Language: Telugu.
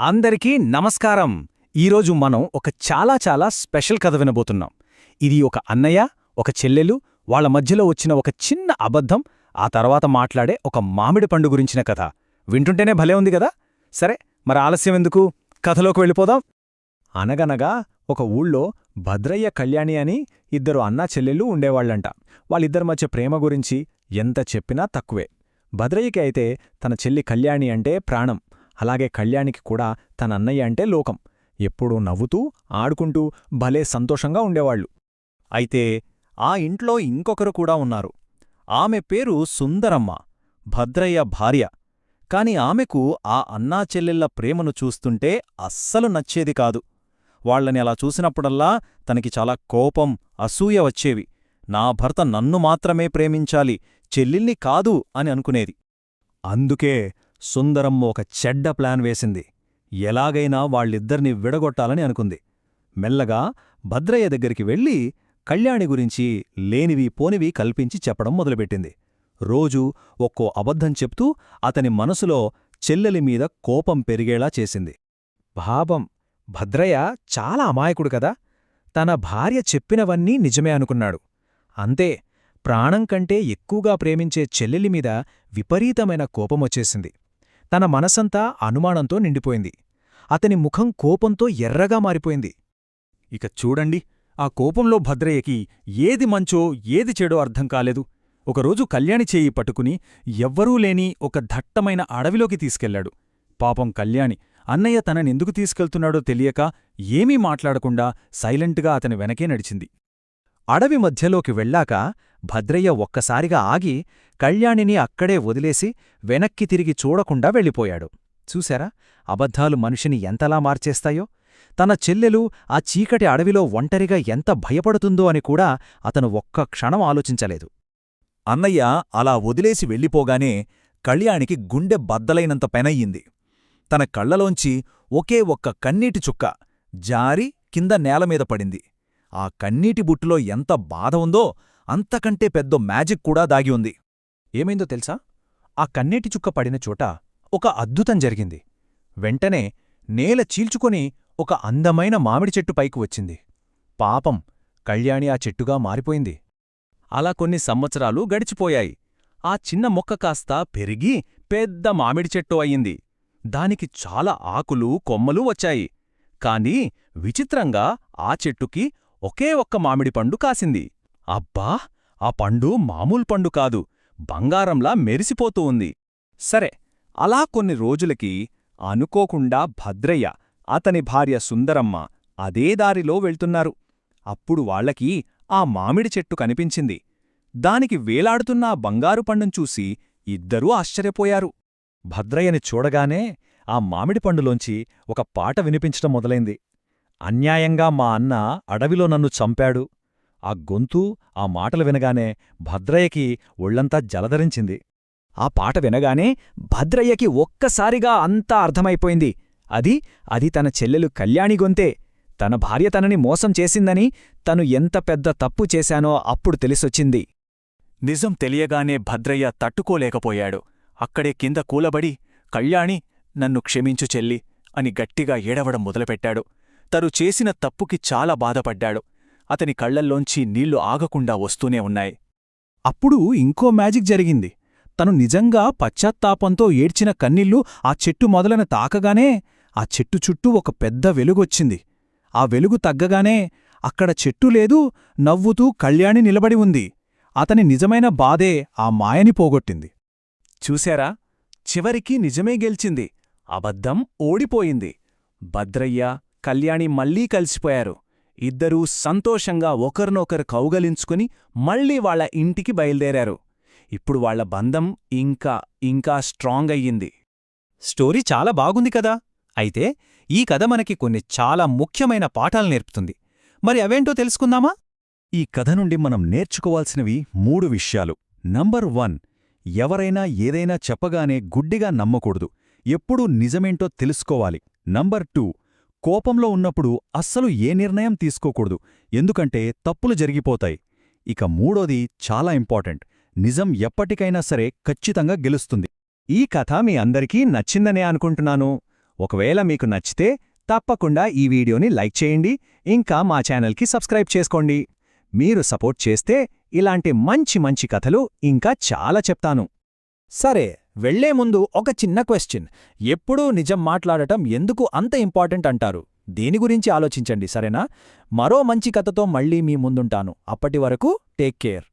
అందరికీ నమస్కారం. ఈరోజు మనం ఒక చాలా చాలా స్పెషల్ కథ వినబోతున్నాం. ఇది ఒక అన్నయ్య ఒక చెల్లెలు వాళ్ళ మధ్యలో వచ్చిన ఒక చిన్న అబద్ధం ఆ తర్వాత మాట్లాడే ఒక మామిడి పండు గురించిన కథ. వింటుంటేనే భలే ఉంది కదా? సరే మరి ఆలస్యం ఎందుకు? కథలోకి వెళ్ళిపోదాం. అనగనగా ఒక ఊళ్ళో భద్రయ్య కళ్యాణి అని ఇద్దరు అన్నా చెల్లెళ్ళు ఉండేవాళ్ళంట వాళ్ళిద్దరి మధ్య ప్రేమ గురించి ఎంత చెప్పినా తక్కువే. భద్రయ్యకి అయితే తన చెల్లి కళ్యాణి అంటే ప్రాణం. అలాగే కళ్యాణికి కూడా తనన్నయ్య అంటే లోకం. ఎప్పుడూ నవ్వుతూ ఆడుకుంటూ భలే సంతోషంగా ఉండేవాళ్ళు అయితే ఆ ఇంట్లో ఇంకొకరు కూడా ఉన్నారు. ఆమె పేరు సుందరమ్మ భద్రయ్య భార్య. కాని ఆమెకు ఆ అన్నా చెల్లెళ్ళ ప్రేమను చూస్తుంటే అస్సలు నచ్చేది కాదు. వాళ్ళని అలా చూసినప్పుడల్లా తనకి చాలా కోపం అసూయ వచ్చేవి. నా భర్త నన్ను మాత్రమే ప్రేమించాలి చెల్లిల్ని కాదు అని అనుకునేది. అందుకే సుందరమ్మ ఒక చెడ్డ ప్లాన్ వేసింది. ఎలాగైనా వాళ్ళిద్దరిని విడగొట్టాలని అనుకుంది. మెల్లగా భద్రయ్య దగ్గరికి వెళ్ళి కళ్యాణి గురించి లేనివి పోనివి కల్పించి చెప్పడం మొదలుపెట్టింది. రోజూ ఒక్కో అబద్ధం చెప్తూ అతని మనసులో చెల్లెలి మీద కోపం పెరిగేలా చేసింది. భావం భద్రయ్య చాలా అమాయకుడు కదా. తన భార్య చెప్పినవన్నీ నిజమే అనుకున్నాడు. అంతే ప్రాణం కంటే ఎక్కువగా ప్రేమించే చెల్లెలి మీద విపరీతమైన కోపమొచ్చేసింది తన మనసంతా అనుమానంతో నిండిపోయింది. అతని ముఖం కోపంతో ఎర్రగా మారిపోయింది. ఇక చూడండి ఆ కోపంలో భద్రయ్యకి ఏది మంచో ఏది చెడో అర్థం కాలేదు. ఒకరోజు కళ్యాణి చేయి పట్టుకుని ఎవ్వరూ లేని ఒక దట్టమైన అడవిలోకి తీసుకెళ్ళాడు పాపం కళ్యాణి అన్నయ్య తననెందుకు తీసుకెళ్తున్నాడో తెలియక ఏమీ మాట్లాడకుండా సైలెంట్గా అతని వెనకే నడిచింది. అడవి మధ్యలోకి వెళ్ళాక భద్రయ్య ఒక్కసారిగా ఆగి కళ్యాణిని అక్కడే వదిలేసి వెనక్కి తిరిగి చూడకుండా వెళ్ళిపోయాడు. చూశారా? అబద్ధాలు మనిషిని ఎంతలా మార్చేస్తాయో? తన చెల్లెలు ఆ చీకటి అడవిలో ఒంటరిగా ఎంత భయపడుతుందో అని కూడా అతను ఒక్క క్షణం ఆలోచించలేదు. అన్నయ్య అలా వదిలేసి వెళ్ళిపోగానే కళ్యాణికి గుండె బద్దలైనంత పెనయ్యింది. తన కళ్ళలోంచి ఒకే ఒక్క కన్నీటి చుక్క జారి కింద నేలమీద పడింది. ఆ కన్నీటి బుట్టులో ఎంత బాధ ఉందో అంతకంటే పెద్ద మ్యాజిక్ కూడా దాగి ఉంది. ఏమైందో తెలుసా? ఆ కన్నీటి చుక్క పడిన చోట ఒక అద్భుతం జరిగింది. వెంటనే నేల చీల్చుకొని ఒక అందమైన మామిడి చెట్టు పైకి వచ్చింది. పాపం కళ్యాణి ఆ చెట్టుగా మారిపోయింది. అలా కొన్ని సంవత్సరాలు గడిచిపోయాయి. ఆ చిన్న మొక్క కాస్త పెరిగి పెద్ద మామిడి చెట్టు అయింది దానికి చాలా ఆకులు కొమ్మలు వచ్చాయి. కాని విచిత్రంగా ఆ చెట్టుకి ఒకే ఒక్క మామిడి పండు కాసింది. అబ్బా! ఆ పండు మామూలు పండు కాదు. బంగారంలా మెరిసిపోతూ ఉంది. సరే అలా కొన్ని రోజులకి అనుకోకుండా భద్రయ్య అతని భార్య సుందరమ్మ అదే దారిలో వెళ్తున్నారు. అప్పుడు వాళ్ళకి ఆ మామిడి చెట్టు కనిపించింది. దానికి వేలాడుతున్న ఆ బంగారు పండును చూసి ఇద్దరూ ఆశ్చర్యపోయారు. భద్రయ్యని చూడగానే ఆ మామిడి పండులోంచి ఒక పాట వినిపించటం మొదలైంది. అన్యాయంగా మా అన్న అడవిలో నన్ను చంపాడు. ఆ గొంతు ఆ మాటలు వినగానే భద్రయ్యకి ఒళ్ళంతా జలధరించింది. ఆ పాట వినగానే భద్రయ్యకి ఒక్కసారిగా అంతా అర్థమైపోయింది. అది అది తన చెల్లెలు కళ్యాణి గొంతే. తన భార్య తనని మోసం చేసిందని తను ఎంత పెద్ద తప్పు చేశానో అప్పుడు తెలిసొచ్చింది. నిజం తెలియగానే భద్రయ్య తట్టుకోలేకపోయాడు. అక్కడే కింద కూలబడి కళ్యాణి నన్ను క్షమించు చెల్లి అని గట్టిగా ఏడవడం మొదలుపెట్టాడు. తరు చేసిన తప్పుకి చాలా బాధపడ్డాడు. అతని కళ్ళల్లోంచి నీళ్ళు ఆగకుండా వస్తూనే ఉన్నాయి. అప్పుడు ఇంకో మ్యాజిక్ జరిగింది. తను నిజంగా పశ్చాత్తాపంతో ఏడ్చిన కన్నీళ్ళు ఆ చెట్టు మొదలన తాకగానే ఆ చెట్టు చుట్టూ ఒక పెద్ద వెలుగొచ్చింది. ఆ వెలుగు తగ్గగానే అక్కడ చెట్టు లేదు నవ్వుతూ కళ్యాణి నిలబడి ఉంది. అతని నిజమైన బాధే ఆ మాయని పోగొట్టింది. చూశారా? చివరికి నిజమే గెలిచింది. అబద్ధం ఓడిపోయింది. భద్రయ్య కళ్యాణి మళ్ళీ కలిసిపోయారు. ఇద్దరూ సంతోషంగా ఒకరినొకరు కౌగలించుకుని మళ్ళీ వాళ్ళ ఇంటికి బయలుదేరారు. ఇప్పుడు వాళ్ళ బంధం ఇంకా ఇంకా స్ట్రాంగ్ అయ్యింది. స్టోరీ చాలా బాగుంది కదా? అయితే ఈ కథ మనకి కొన్ని చాలా ముఖ్యమైన పాఠాలు నేర్పుతుంది. మరి అవేంటో తెలుసుకుందామా? ఈ కథ నుండి మనం నేర్చుకోవాల్సినవి మూడు విషయాలు. నంబర్ వన్ ఎవరైనా ఏదైనా చెప్పగానే గుడ్డిగా నమ్మకూడదు. ఎప్పుడూ నిజమేంటో తెలుసుకోవాలి. నంబర్ టూ కోపంలో ఉన్నప్పుడు అస్సలు ఏ నిర్ణయం తీసుకోకూడదు. ఎందుకంటే తప్పులు జరిగిపోతాయి. ఇక మూడోది చాలా ఇంపార్టెంట్. నిజం ఎప్పటికైనా సరే ఖచ్చితంగా గెలుస్తుంది. ఈ కథ మీ అందరికీ నచ్చిందనే అనుకుంటున్నాను. ఒకవేళ మీకు నచ్చితే తప్పకుండా ఈ వీడియోని లైక్ చేయండి. ఇంకా మా ఛానల్కి సబ్స్క్రైబ్ చేసుకోండి. మీరు సపోర్ట్ చేస్తే ఇలాంటి మంచి మంచి కథలు ఇంకా చాలా చెప్తాను. సరే. వెళ్ళే ముందు ఒక చిన్న క్వశ్చన్ ఎప్పుడూ నిజం మాట్లాడటం ఎందుకు అంత ఇంపార్టెంట్ అంటారు? దీని గురించి ఆలోచించండి సరేనా? మరో మంచి కథతో మళ్ళీ మీ ముందుంటాను. అప్పటి వరకు టేక్ కేర్.